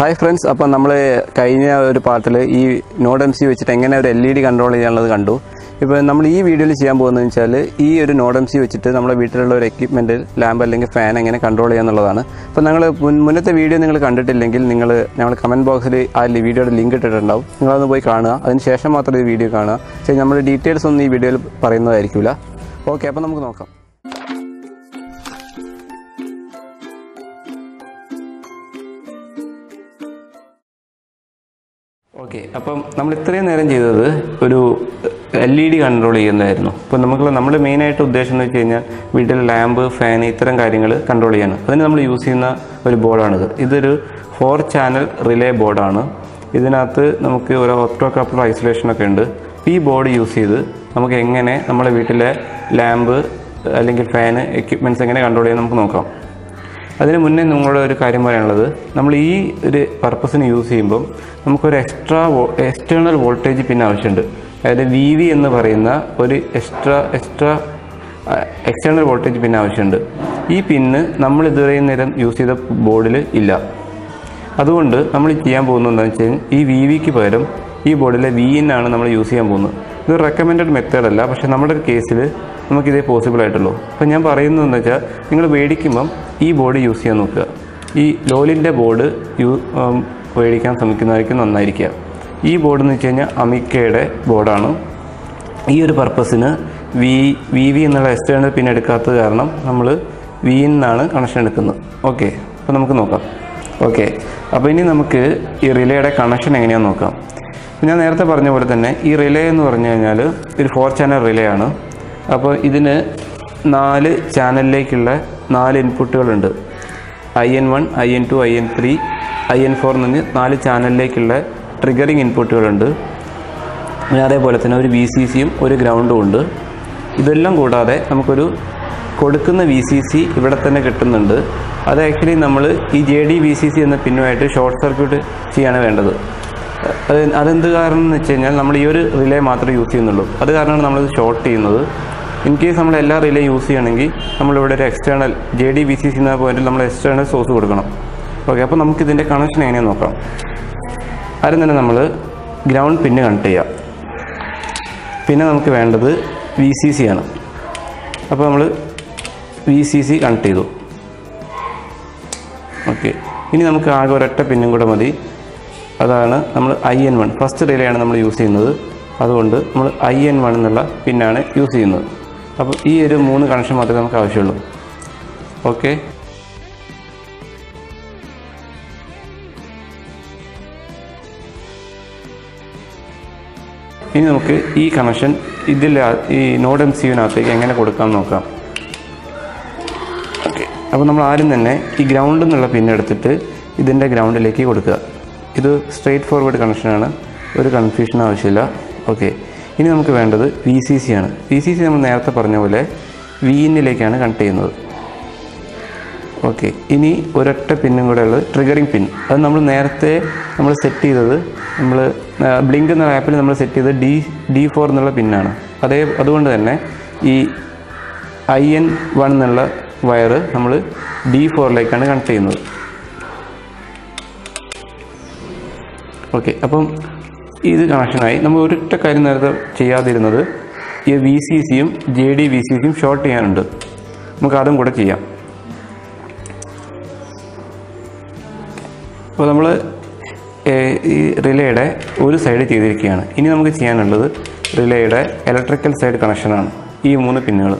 Hi friends അപ്പം നമ്മൾ കഴിഞ്ഞ ഒരു പാർട്ടിൽ ഈ നോഡ് എം സി വെച്ചിട്ട് എങ്ങനെ ഒരു എൽ ഇ ഡി കൺട്രോൾ ചെയ്യാനുള്ളത് കണ്ടു. ഇപ്പോൾ നമ്മൾ ഈ വീഡിയോയിൽ ചെയ്യാൻ പോകുന്നത് വെച്ചാൽ ഈ ഒരു നോഡ് എം സി വെച്ചിട്ട് നമ്മുടെ വീട്ടിലുള്ള ഒരു എക്യുപ്മെന്റ് ലാമ്പ് അല്ലെങ്കിൽ ഫാൻ എങ്ങനെ കൺട്രോൾ ചെയ്യാന്നുള്ളതാണ് അപ്പോൾ നിങ്ങൾ മുന്നത്തെ വീഡിയോ നിങ്ങൾ കണ്ടിട്ടില്ലെങ്കിൽ നിങ്ങൾ ഞങ്ങൾ കമന്റ് ബോക്സിൽ ആ വീഡിയോയുടെ ലിങ്ക് ഇട്ടിട്ടുണ്ടാവും. നിങ്ങളതൊന്ന് പോയി കാണുക. അതിന് ശേഷം മാത്രം ഈ വീഡിയോ കാണുക. പക്ഷേ നമ്മുടെ ഡീറ്റെയിൽസ് ഒന്നും ഈ വീഡിയോയിൽ പറയുന്നതായിരിക്കില്ല ഓക്കെ അപ്പോൾ നമുക്ക് നോക്കാം. ഓക്കെ. അപ്പം നമ്മൾ ഇത്രയും നേരം ചെയ്തത് ഒരു എൽ ഇ ഡി കൺട്രോൾ ചെയ്യുന്നതായിരുന്നു. അപ്പോൾ നമുക്ക് നമ്മുടെ മെയിനായിട്ട് ഉദ്ദേശം എന്ന് വെച്ച് കഴിഞ്ഞാൽ വീട്ടിൽ ലാമ്പ് ഫാൻ ഇത്തരം കാര്യങ്ങൾ കൺട്രോൾ ചെയ്യാണ് അതിന് നമ്മൾ യൂസ് ചെയ്യുന്ന ഒരു ബോർഡാണിത്. ഇതൊരു ഫോർ ചാനൽ റിലേ ബോർഡാണ്. ഇതിനകത്ത് നമുക്ക് ഒരു ഓപ്റ്റോ കപ്പിൾ ഐസൊലേഷനൊക്കെ ഉണ്ട്. ഈ ബോർഡ് യൂസ് ചെയ്ത് നമുക്ക് എങ്ങനെ നമ്മുടെ വീട്ടിലെ ലാമ്പ് അല്ലെങ്കിൽ ഫാന് എക്യുപ്മെന്റ്സ് എങ്ങനെ കൺട്രോൾ ചെയ്യാൻ നമുക്ക് നോക്കാം. അതിന് മുന്നേ നിങ്ങളോട് ഒരു കാര്യം പറയാനുള്ളത്. നമ്മൾ ഈ ഒരു പർപ്പസിന് യൂസ് ചെയ്യുമ്പം നമുക്കൊരു എക്സ്ട്രാ എക്സ്റ്റേണൽ വോൾട്ടേജ് പിന്നെ ആവശ്യമുണ്ട്. അതായത് വി വി എന്ന് പറയുന്ന ഒരു എക്സ്ട്രാ എക്സ്ട്രാ എക്സ്റ്റേണൽ വോൾട്ടേജ് പിന്നെ ആവശ്യമുണ്ട്. ഈ പിന്ന് നമ്മൾ ഇതുവരെയും നേരം യൂസ് ചെയ്ത ബോർഡിൽ ഇല്ല. അതുകൊണ്ട് നമ്മൾ ചെയ്യാൻ പോകുന്നത് എന്താണെന്ന് വെച്ച് കഴിഞ്ഞാൽ ഈ വി വിക്ക് പകരം ഈ ബോർഡിലെ വി ഇൻ ആണ് നമ്മൾ യൂസ് ചെയ്യാൻ പോകുന്നത്. ഇത് റെക്കമെൻഡഡ് മെത്തേഡ് അല്ല പക്ഷേ നമ്മുടെ ഒരു കേസിൽ നമുക്കിതേ പോസിബിൾ ആയിട്ടുള്ളൂ. അപ്പോൾ ഞാൻ പറയുന്നത് എന്താ വെച്ചാൽ നിങ്ങൾ മേടിക്കുമ്പം ഈ ബോർഡ് യൂസ് ചെയ്യാൻ നോക്കുക. ഈ ലോലിന്റെ ബോർഡ് യൂ മേടിക്കാൻ ശ്രമിക്കുന്നതായിരിക്കും നന്നായിരിക്കുക. ഈ ബോർഡ് എന്ന് വെച്ച് കഴിഞ്ഞാൽ അമിക്കയുടെ ബോർഡാണ്. ഈ ഒരു പർപ്പസിന് വി വി എന്നുള്ള എക്സ്റ്റേണൽ പിൻ എടുക്കാത്തത് കാരണം നമ്മൾ വി നിന്നാണ് കണക്ഷൻ എടുക്കുന്നത്. ഓക്കെ അപ്പോൾ നമുക്ക് നോക്കാം. ഓക്കെ അപ്പോൾ ഇനി നമുക്ക് ഈ റിലേയുടെ കണക്ഷൻ എങ്ങനെയാണെന്ന് നോക്കാം. ഞാൻ നേരത്തെ പറഞ്ഞ പോലെ തന്നെ ഈ റിലേ എന്ന് പറഞ്ഞു കഴിഞ്ഞാൽ ഒരു ഫോർ ചാനൽ റിലേ ആണ്. അപ്പോൾ ഇതിന് നാല് ചാനലിലേക്കുള്ള നാല് ഇൻപുട്ടുകളുണ്ട് I N one I N two I N three I N four നിന്ന് നാല് ചാനലിലേക്കുള്ള ട്രിഗറിങ് ഇൻപുട്ടുകളുണ്ട് പിന്നെ അതേപോലെ തന്നെ ഒരു വി സി സിയും ഒരു ഗ്രൗണ്ടും ഉണ്ട്. ഇതെല്ലാം കൂടാതെ നമുക്കൊരു കൊടുക്കുന്ന വി സി സി ഇവിടെ തന്നെ കിട്ടുന്നുണ്ട്. അത് ആക്ച്വലി നമ്മൾ ഈ J D V C C എന്ന പിന്നുമായിട്ട് ഷോർട്ട് സർക്യൂട്ട് ചെയ്യാണ് വേണ്ടത്. അത് അതെന്ത് കാരണം എന്ന് വെച്ച് കഴിഞ്ഞാൽ നമ്മൾ ഈ ഒരു റിലേ മാത്രമേ യൂസ് ചെയ്യുന്നുള്ളൂ. അത് കാരണമാണ് നമ്മളിത് ഷോർട്ട് ചെയ്യുന്നത്. ഇൻ കേസ് നമ്മൾ എല്ലാ റിലേ യൂസ് ചെയ്യണമെങ്കിൽ നമ്മളിവിടെ ഒരു external J D V C C എന്ന പോയിന്റിൽ നമ്മൾ എക്സ്റ്റേണൽ സോഴ്സ് കൊടുക്കണം. ഓക്കെ അപ്പോൾ നമുക്ക് ഇതിന്റെ കണക്ഷൻ എങ്ങനെയാണെന്ന് നോക്കാം. ആദ്യം തന്നെ നമ്മൾ ഗ്രൗണ്ട് പിന്നെ കണക്ട് ചെയ്യാം. പിന്നെ നമുക്ക് വേണ്ടത് വി സി സി ആണ്. അപ്പോൾ നമ്മൾ വി സി സി കണക്ട് ചെയ്തു. ഓക്കെ ഇനി നമുക്ക് ആകെ ഒരൊറ്റ പിന്നും കൂടെ മതി. അതാണ് നമ്മൾ ഐ എൻ വൺ ഫസ്റ്റ് റിലേയാണ് നമ്മൾ യൂസ് ചെയ്യുന്നത്. അതുകൊണ്ട് നമ്മൾ ഐ എൻ വൺ എന്നുള്ള പിന്നാണ് യൂസ് ചെയ്യുന്നത്. അപ്പോൾ ഈ ഒരു മൂന്ന് കണക്ഷൻ മാത്രമേ നമുക്ക് ആവശ്യമുള്ളൂ. ഓക്കെ ഇനി നമുക്ക് ഈ കണക്ഷൻ ഇതിൽ ഈ നോഡ് എം സിയുനകത്തേക്ക് എങ്ങനെ കൊടുക്കാമെന്ന് നോക്കാം. ഓക്കെ അപ്പോൾ നമ്മൾ ആദ്യം തന്നെ ഈ ഗ്രൗണ്ടിൽ നിന്നുള്ള പിന്നെടുത്തിട്ട് ഇതിന്റെ ഗ്രൗണ്ടിലേക്ക് കൊടുക്കുക. ഇത് സ്ട്രെയിറ്റ് ഫോർവേഡ് കണക്ഷനാണ് ഒരു കൺഫ്യൂഷൻ ആവശ്യമില്ല. ഓക്കെ ഇനി നമുക്ക് വേണ്ടത് വി സി സി ആണ്. വി സി സി നമ്മൾ നേരത്തെ പറഞ്ഞ പോലെ വി എന്നിലേക്കാണ് കണക്ട് ചെയ്യുന്നത്. ഓക്കെ ഇനി ഒരൊറ്റ പിന്നും കൂടെ ഉള്ളത് ട്രിഗറിങ് പിൻ അത് നമ്മൾ നേരത്തെ നമ്മൾ സെറ്റ് ചെയ്തത് നമ്മൾ ബ്ലിങ്ക് എന്ന ആപ്പിൽ നമ്മൾ സെറ്റ് ചെയ്തത് ഡി ഡി ഫോർ എന്നുള്ള പിന്നാണ്. അതേ അതുകൊണ്ട് തന്നെ ഈ ഐ എൻ വൺ എന്നുള്ള വയർ നമ്മൾ ഡി ഫോറിലേക്കാണ് കണക്ട് ചെയ്യുന്നത്. ഓക്കെ അപ്പം ഇത് കണക്ഷനായി നമ്മൾ ഒരൊറ്റ കാര്യം നേരത്തെ ചെയ്യാതിരുന്നത് ഈ വി സി സിയും ജെ ഡി വി സി സിയും ഷോർട്ട് ചെയ്യാനുണ്ട്. നമുക്ക് അതും കൂടെ ചെയ്യാം. അപ്പോൾ നമ്മൾ ഈ റിലേയുടെ ഒരു സൈഡ് ചെയ്തിരിക്കുകയാണ്. ഇനി നമുക്ക് ചെയ്യാനുള്ളത് റിലേയുടെ ഇലക്ട്രിക്കൽ സൈഡ് കണക്ഷനാണ് ഈ മൂന്ന് പിന്നുകൾ.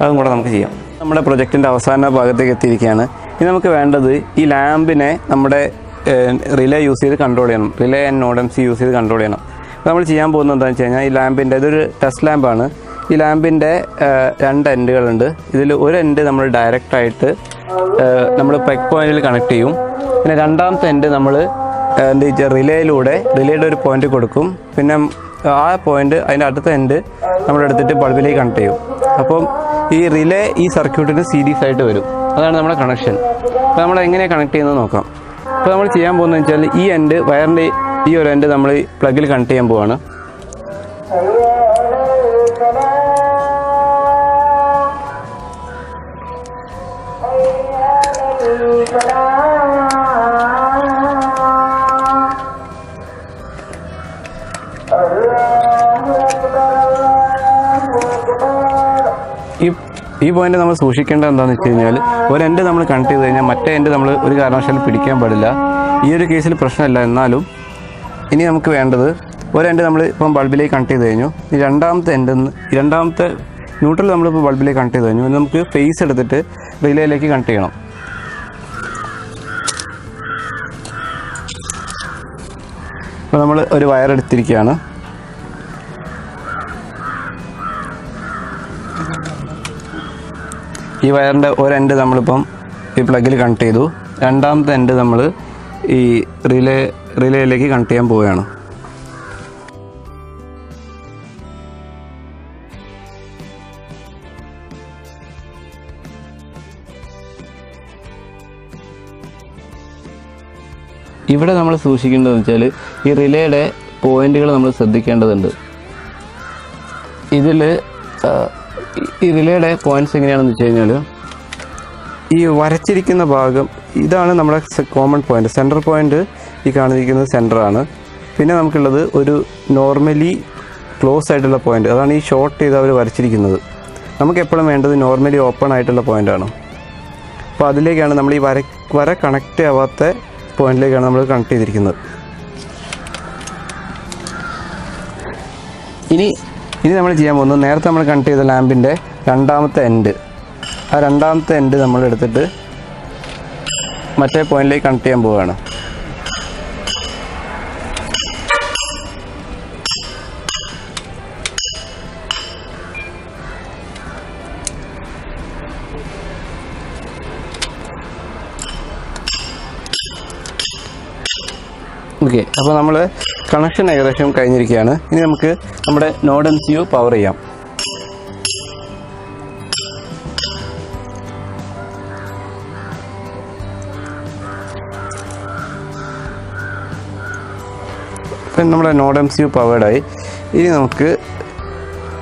അതും കൂടെ നമുക്ക് ചെയ്യാം. നമ്മുടെ പ്രൊജക്റ്റിന്റെ അവസാന ഭാഗത്തേക്ക് എത്തിയിരിക്കുകയാണ്. ഇനി നമുക്ക് വേണ്ടത് ഈ ലാമ്പിനെ നമ്മുടെ റിലേ യൂസ് ചെയ്ത് കൺട്രോൾ ചെയ്യണം. Relay and node M C use ചെയ്ത് കൺട്രോൾ ചെയ്യണം. അപ്പോൾ നമ്മൾ ചെയ്യാൻ പോകുന്നത് എന്താണെന്ന് വെച്ച് കഴിഞ്ഞാൽ ഈ ലാമ്പിന്റെ ഇതൊരു ടെസ്റ്റ് ലാമ്പാണ് ഈ ലാമ്പിന്റെ രണ്ട് എൻഡുകളുണ്ട് ഇതിൽ ഒരു എൻഡ് നമ്മൾ ഡയറക്റ്റായിട്ട് നമ്മൾ പെക് പോയിന്റിൽ കണക്ട് ചെയ്യും. പിന്നെ രണ്ടാമത്തെ എൻഡ് നമ്മൾ എന്താ വെച്ചാൽ റിലേയിലൂടെ റിലേയുടെ ഒരു പോയിന്റ് കൊടുക്കും. പിന്നെ ആ പോയിന്റ് അതിന്റെ അടുത്ത എൻഡ് നമ്മൾ എടുത്തിട്ട് ബൾബിലേക്ക് കണക്ട് ചെയ്യും. അപ്പം ഈ റിലേ ഈ സർക്യൂട്ടിന് സീരീസ് ആയിട്ട് വരും. അതാണ് നമ്മുടെ കണക്ഷൻ അപ്പോൾ നമ്മൾ എങ്ങനെയാണ് കണക്ട് ചെയ്യുന്നത് നോക്കാം. അപ്പോൾ നമ്മൾ ചെയ്യാൻ പോകുന്നത് വെച്ചാൽ ഈ എൻഡ് വയറിന്റെ ഈ ഒരു എൻഡ് നമ്മൾ പ്ലഗിൽ കണക്ട് ചെയ്യാൻ പോവാണ്. ഈ പോയിന്റ് നമ്മൾ സൂക്ഷിക്കേണ്ടത് എന്താണെന്ന് വെച്ച് കഴിഞ്ഞാൽ ഒരു എൻഡ് നമ്മൾ കണക്ട് ചെയ്ത് കഴിഞ്ഞാൽ മറ്റേ എൻഡ് നമ്മൾ ഒരു കാരണവശാലും പിടിക്കാൻ പാടില്ല. ഈ ഒരു കേസിൽ പ്രശ്നമില്ല. എന്നാലും ഇനി നമുക്ക് വേണ്ടത് ഒരു എൻഡ് നമ്മൾ ഇപ്പം ബൾബിലേക്ക് കണക്ട് ചെയ്ത് കഴിഞ്ഞു. രണ്ടാമത്തെ എൻഡ് രണ്ടാമത്തെ ന്യൂട്രൽ നമ്മളിപ്പോൾ ബൾബിലേക്ക് കണക്ട് ചെയ്ത് കഴിഞ്ഞു. നമുക്ക് ഫേസ് എടുത്തിട്ട് റിലേയിലേക്ക് കണക്ട് ചെയ്യണം. അപ്പോൾ നമ്മൾ ഒരു വയർ എടുത്തിരിക്കുകയാണ്. ഈ വയറിന്റെ ഒരു നമ്മളിപ്പം ഈ പ്ലഗിൽ കണക്ട് ചെയ്തു. രണ്ടാമത്തെ എൻഡ് നമ്മൾ ഈ റിലേ റിലേയിലേക്ക് കണക്ട് ചെയ്യാൻ പോവുകയാണ്. ഇവിടെ നമ്മൾ സൂക്ഷിക്കേണ്ടതെന്ന് വെച്ചാൽ ഈ റിലേയുടെ പോയിന്റുകൾ നമ്മൾ ശ്രദ്ധിക്കേണ്ടതുണ്ട്. ഇതിൽ ഈ റിലേയുടെ പോയിന്റ്സ് എങ്ങനെയാണെന്ന് വെച്ച് കഴിഞ്ഞാൽ ഈ വരച്ചിരിക്കുന്ന ഭാഗം ഇതാണ് നമ്മുടെ കോമൺ പോയിന്റ് സെന്റർ പോയിന്റ് ഈ കാണിച്ചിരിക്കുന്നത് സെന്ററാണ് പിന്നെ നമുക്കുള്ളത് ഒരു നോർമലി ക്ലോസ് ആയിട്ടുള്ള പോയിന്റ് അതാണ് ഈ ഷോർട്ട് ചെയ്ത് അവർ വരച്ചിരിക്കുന്നത്. നമുക്ക് എപ്പോഴും വേണ്ടത് നോർമലി ഓപ്പൺ ആയിട്ടുള്ള പോയിന്റാണ് അപ്പോൾ അതിലേക്കാണ് നമ്മൾ ഈ വര വര കണക്റ്റ് ആവാത്ത പോയിന്റിലേക്കാണ് നമ്മൾ കണക്ട് ചെയ്തിരിക്കുന്നത്. ഇനി ഇനി നമ്മൾ ചെയ്യാൻ പോകുന്നത് നേരത്തെ നമ്മൾ കണക്ട് ചെയ്ത ലാമ്പിന്റെ രണ്ടാമത്തെ എൻഡ് ആ രണ്ടാമത്തെ എൻഡ് നമ്മൾ എടുത്തിട്ട് മറ്റേ പോയിന്റിലേക്ക് കണക്ട് ചെയ്യാൻ പോവുകയാണ്. ഓക്കെ അപ്പോൾ നമ്മൾ കണക്ഷൻ ഏകദേശം കഴിഞ്ഞിരിക്കുകയാണ്. ഇനി നമുക്ക് നമ്മുടെ നോഡ് എം പവർ ചെയ്യാം. ഇപ്പം നമ്മുടെ നോഡ് എം സി യു പവേർഡായി ഇനി നമുക്ക്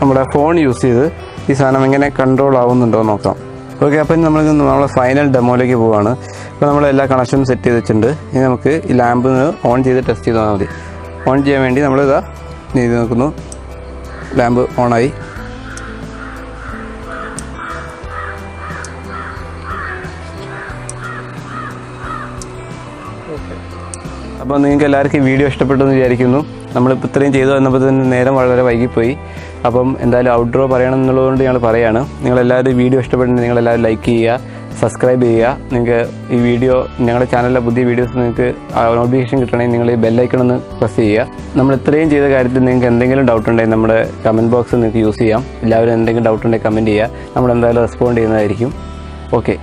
നമ്മുടെ ഫോൺ യൂസ് ചെയ്ത് ഈ സാധനം എങ്ങനെ കൺട്രോൾ ആവുന്നുണ്ടോ നോക്കാം. ഓക്കെ അപ്പം നമ്മൾ നമ്മളെ ഫൈനൽ ഡെമോയിലേക്ക് പോവുകയാണ് അപ്പോൾ നമ്മൾ എല്ലാ കണക്ഷനും സെറ്റ് ചെയ്ത് വെച്ചിട്ടുണ്ട്. ഇനി നമുക്ക് ഈ ലാമ്പ് ഓൺ ചെയ്ത് ടെസ്റ്റ് ചെയ്താൽ മതി. ഓൺ ചെയ്യാൻ വേണ്ടി നമ്മൾ ഇതാ നീതി നോക്കുന്നു. ലാമ്പ് ഓണായി അപ്പോൾ നിങ്ങൾക്ക് എല്ലാവർക്കും ഈ വീഡിയോ ഇഷ്ടപ്പെട്ടെന്ന് വിചാരിക്കുന്നു. നമ്മളിപ്പോൾ ഇത്രയും ചെയ്തു വന്നപ്പോൾ തന്നെ നേരം വളരെ വൈകിപ്പോയി. അപ്പം എന്തായാലും ഔട്ട്ഡോർ പറയണം എന്നുള്ളതുകൊണ്ട് ഞങ്ങൾ പറയുകയാണ് നിങ്ങളെല്ലാവരും വീഡിയോ ഇഷ്ടപ്പെട്ടെങ്കിൽ നിങ്ങളെല്ലാവരും ലൈക്ക് ചെയ്യുക. സബ്സ്ക്രൈബ് ചെയ്യുക. നിങ്ങൾക്ക് ഈ വീഡിയോ ഞങ്ങളുടെ ചാനലിലെ പുതിയ വീഡിയോസ് നിങ്ങൾക്ക് നോട്ടിഫിക്കേഷൻ കിട്ടണമെങ്കിൽ നിങ്ങൾ ഈ ബെല്ലൈക്കൺ ഒന്ന് പ്രസ് ചെയ്യുക. നമ്മൾ ഇത്രയും ചെയ്ത കാര്യത്തിൽ നിങ്ങൾക്ക് എന്തെങ്കിലും ഡൗട്ട് ഉണ്ടെങ്കിൽ നമ്മുടെ കമന്റ് ബോക്സ് നിങ്ങൾക്ക് യൂസ് ചെയ്യാം. എല്ലാവരും എന്തെങ്കിലും ഡൗട്ട് ഉണ്ടെങ്കിൽ കമന്റ് ചെയ്യുക. നമ്മൾ എന്തായാലും റെസ്പോണ്ട് ചെയ്യുന്നതായിരിക്കും. ഓക്കെ